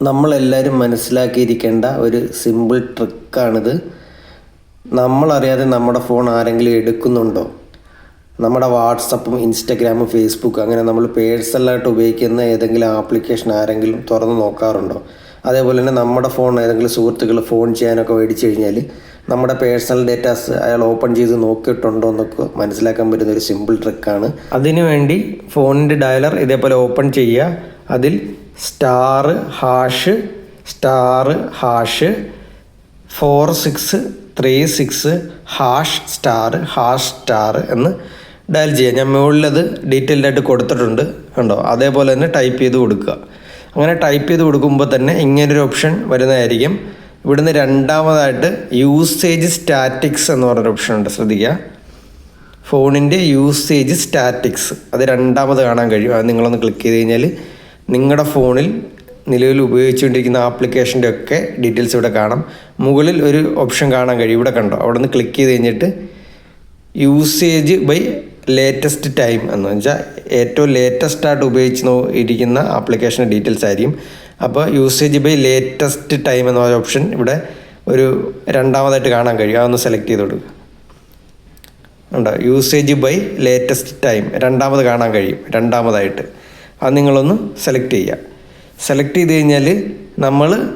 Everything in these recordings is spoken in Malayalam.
നമ്മളെല്ലാവരും മനസ്സിലാക്കിയിരിക്കേണ്ട ഒരു സിമ്പിൾ ട്രിക്കാണിത് നമ്മളറിയാതെ നമ്മുടെ ഫോൺ ആരെങ്കിലും എടുക്കുന്നുണ്ടോ? നമ്മുടെ വാട്സപ്പും ഇൻസ്റ്റഗ്രാമും ഫേസ്ബുക്കും അങ്ങനെ നമ്മൾ പേഴ്സണലായിട്ട് ഉപയോഗിക്കുന്ന ഏതെങ്കിലും ആപ്ലിക്കേഷൻ ആരെങ്കിലും തുറന്ന് നോക്കാറുണ്ടോ? അതേപോലെ തന്നെ നമ്മുടെ ഫോൺ ഏതെങ്കിലും സുഹൃത്തുക്കൾ ഫോൺ ചെയ്യാനൊക്കെ മേടിച്ചു കഴിഞ്ഞാൽ നമ്മുടെ പേഴ്സണൽ ഡേറ്റാസ് അയാൾ ഓപ്പൺ ചെയ്ത് നോക്കിയിട്ടുണ്ടോ എന്നൊക്കെ മനസ്സിലാക്കാൻ പറ്റുന്ന ഒരു സിമ്പിൾ ട്രിക്കാണ് അതിനുവേണ്ടി ഫോണിന്റെ ഡയലർ ഇതേപോലെ ഓപ്പൺ ചെയ്യുക. അതിൽ star hash star hash four six three six hash star hash star എന്ന് ഡയൽ ചെയ്യുക. ഞാൻ മുകളിലത് ഡീറ്റെയിൽഡ് ആയിട്ട് കൊടുത്തിട്ടുണ്ട്. കണ്ടോ? അതേപോലെ തന്നെ ടൈപ്പ് ചെയ്ത് കൊടുക്കുക. അങ്ങനെ ടൈപ്പ് ചെയ്ത് കൊടുക്കുമ്പോൾ തന്നെ ഇങ്ങനൊരു ഓപ്ഷൻ വരുന്നതായിരിക്കും. ഇവിടുന്ന് രണ്ടാമതായിട്ട് യൂസേജ് സ്റ്റാറ്റിക്സ് എന്ന് പറഞ്ഞൊരു ഓപ്ഷൻ ഉണ്ട്. ശ്രദ്ധിക്കുക. ഫോണിന്റെ യൂസേജ് സ്റ്റാറ്റിക്സ് അത് രണ്ടാമത് കാണാൻ കഴിയും. അത് നിങ്ങളൊന്ന് ക്ലിക്ക് ചെയ്ത് കഴിഞ്ഞാൽ നിങ്ങളുടെ ഫോണിൽ നിലവിൽ ഉപയോഗിച്ചുകൊണ്ടിരിക്കുന്ന ആപ്ലിക്കേഷന്റെ ഒക്കെ ഡീറ്റെയിൽസ് ഇവിടെ കാണാം. മുകളിൽ ഒരു ഓപ്ഷൻ കാണാൻ കഴിയും. ഇവിടെ കണ്ടോ? അവിടെ നിന്ന് ക്ലിക്ക് ചെയ്ത് കഴിഞ്ഞിട്ട് യൂസേജ് ബൈ ലേറ്റസ്റ്റ് ടൈം എന്ന് വെച്ചാൽ ഏറ്റവും ലേറ്റസ്റ്റ് ആയിട്ട് ഉപയോഗിച്ച് ഇരിക്കുന്ന ആപ്ലിക്കേഷന്റെ ഡീറ്റെയിൽസ് ആയിരിക്കും. അപ്പോൾ യൂസേജ് ബൈ ലേറ്റസ്റ്റ് ടൈം എന്ന ഓപ്ഷൻ ഇവിടെ ഒരു രണ്ടാമതായിട്ട് കാണാൻ കഴിയും. അതൊന്ന് സെലക്ട് ചെയ്ത് കൊടുക്കുക ഉണ്ടോ യൂസേജ് ബൈ ലേറ്റസ്റ്റ് ടൈം രണ്ടാമത് കാണാൻ കഴിയും. രണ്ടാമതായിട്ട്. അത് നിങ്ങളൊന്ന് സെലക്ട് ചെയ്യുക. സെലക്ട് ചെയ്ത് കഴിഞ്ഞാൽ നമ്മൾ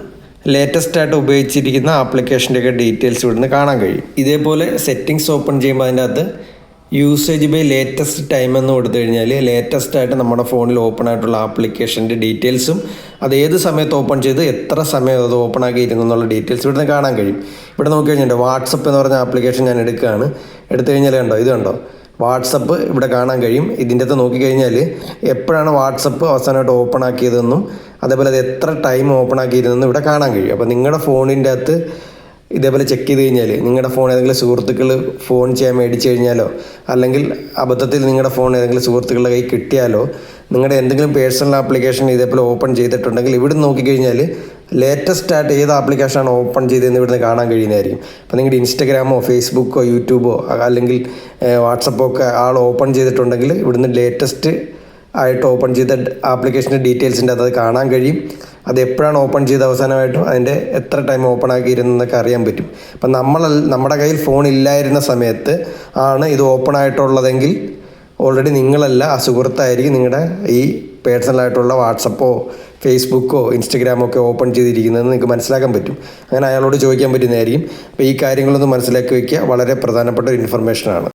ലേറ്റസ്റ്റ് ആയിട്ട് ഉപയോഗിച്ചിരിക്കുന്ന ആപ്ലിക്കേഷന്റെയൊക്കെ ഡീറ്റെയിൽസ് ഇവിടുന്ന് കാണാൻ കഴിയും. ഇതേപോലെ സെറ്റിങ്സ് ഓപ്പൺ ചെയ്യുമ്പോൾ അതിന്റെ അകത്ത് യൂസേജ് ബൈ ലേറ്റസ്റ്റ് ടൈം എന്ന് കൊടുത്തു കഴിഞ്ഞാൽ ലേറ്റസ്റ്റ് ആയിട്ട് നമ്മുടെ ഫോണിൽ ഓപ്പൺ ആയിട്ടുള്ള ആപ്ലിക്കേഷന്റെ ഡീറ്റെയിൽസും അത് ഏത് സമയത്ത് ഓപ്പൺ ചെയ്ത് എത്ര സമയം അത് ഓപ്പൺ ആക്കിയിരുന്നു എന്നുള്ള ഡീറ്റെയിൽസ് ഇവിടുന്ന് കാണാൻ കഴിയും. ഇവിടെ നോക്കി കഴിഞ്ഞിട്ടുണ്ട്? വാട്സപ്പ് എന്ന് പറഞ്ഞ ആപ്ലിക്കേഷൻ ഞാൻ എടുക്കുകയാണ്. എടുത്തു കഴിഞ്ഞാൽ കണ്ടോ? ഇത് കണ്ടോ? വാട്സപ്പ് ഇവിടെ കാണാൻ കഴിയും. ഇതിന്റെ അകത്ത് നോക്കിക്കഴിഞ്ഞാൽ എപ്പോഴാണ് വാട്സപ്പ് അവസാനമായിട്ട് ഓപ്പൺ ആക്കിയതെന്നും അതേപോലെ അത് എത്ര ടൈം ഓപ്പൺ ആക്കിയിരുന്നെന്നും ഇവിടെ കാണാൻ കഴിയും. അപ്പോൾ നിങ്ങളുടെ ഫോണിന്റെ അകത്ത് ഇതേപോലെ ചെക്ക് ചെയ്ത് കഴിഞ്ഞാൽ നിങ്ങളുടെ ഫോൺ ഏതെങ്കിലും സുഹൃത്തുക്കൾ ഫോൺ ചെയ്യാൻ മേടിച്ചു കഴിഞ്ഞാലോ അല്ലെങ്കിൽ അബദ്ധത്തിൽ നിങ്ങളുടെ ഫോൺ ഏതെങ്കിലും സുഹൃത്തുക്കളുടെ കയ്യിൽ കിട്ടിയാലോ നിങ്ങളുടെ എന്തെങ്കിലും പേഴ്സണൽ ആപ്ലിക്കേഷൻ ഇതേപോലെ ഓപ്പൺ ചെയ്തിട്ടുണ്ടെങ്കിൽ ഇവിടെ നോക്കിക്കഴിഞ്ഞാൽ ലേറ്റസ്റ്റ് ആയിട്ട് ഏത് ആപ്ലിക്കേഷനാണ് ഓപ്പൺ ചെയ്തതെന്ന് ഇവിടുന്ന് കാണാൻ കഴിയുന്നതായിരിക്കും. അപ്പോൾ നിങ്ങളുടെ ഇൻസ്റ്റഗ്രാമോ ഫേസ്ബുക്കോ യൂട്യൂബോ അല്ലെങ്കിൽ വാട്സപ്പോ ഒക്കെ ആൾ ഓപ്പൺ ചെയ്തിട്ടുണ്ടെങ്കിൽ ഇവിടുന്ന് ലേറ്റസ്റ്റ് ആയിട്ട് ഓപ്പൺ ചെയ്ത ആപ്ലിക്കേഷന്റെ ഡീറ്റെയിൽസിന്റെ അത് കാണാൻ കഴിയും. അത് എപ്പോഴാണ് ഓപ്പൺ ചെയ്ത് അവസാനമായിട്ടും അതിന്റെ എത്ര ടൈം ഓപ്പൺ ആക്കിയിരുന്നൊക്കെ അറിയാൻ പറ്റും. അപ്പം നമ്മൾ നമ്മുടെ കയ്യിൽ ഫോൺ ഇല്ലായിരുന്ന സമയത്ത് ആണ് ഇത് ഓപ്പൺ ആയിട്ടുള്ളതെങ്കിൽ ഓൾറെഡി നിങ്ങളല്ല ആ സുഹൃത്തായിരിക്കും നിങ്ങളുടെ ഈ പേഴ്സണലായിട്ടുള്ള വാട്സപ്പോ ഫേസ്ബുക്കോ ഇൻസ്റ്റഗ്രാമോ ഒക്കെ ഓപ്പൺ ചെയ്തിരിക്കുന്നത് നിങ്ങൾക്ക് മനസ്സിലാക്കാൻ പറ്റും. അങ്ങനെ അയാളോട് ചോദിക്കാൻ പറ്റുന്നതായിരിക്കും. അപ്പോൾ ഈ കാര്യങ്ങളൊന്ന് മനസ്സിലാക്കി വയ്ക്കുക. വളരെ പ്രധാനപ്പെട്ട ഒരു ഇൻഫർമേഷനാണ്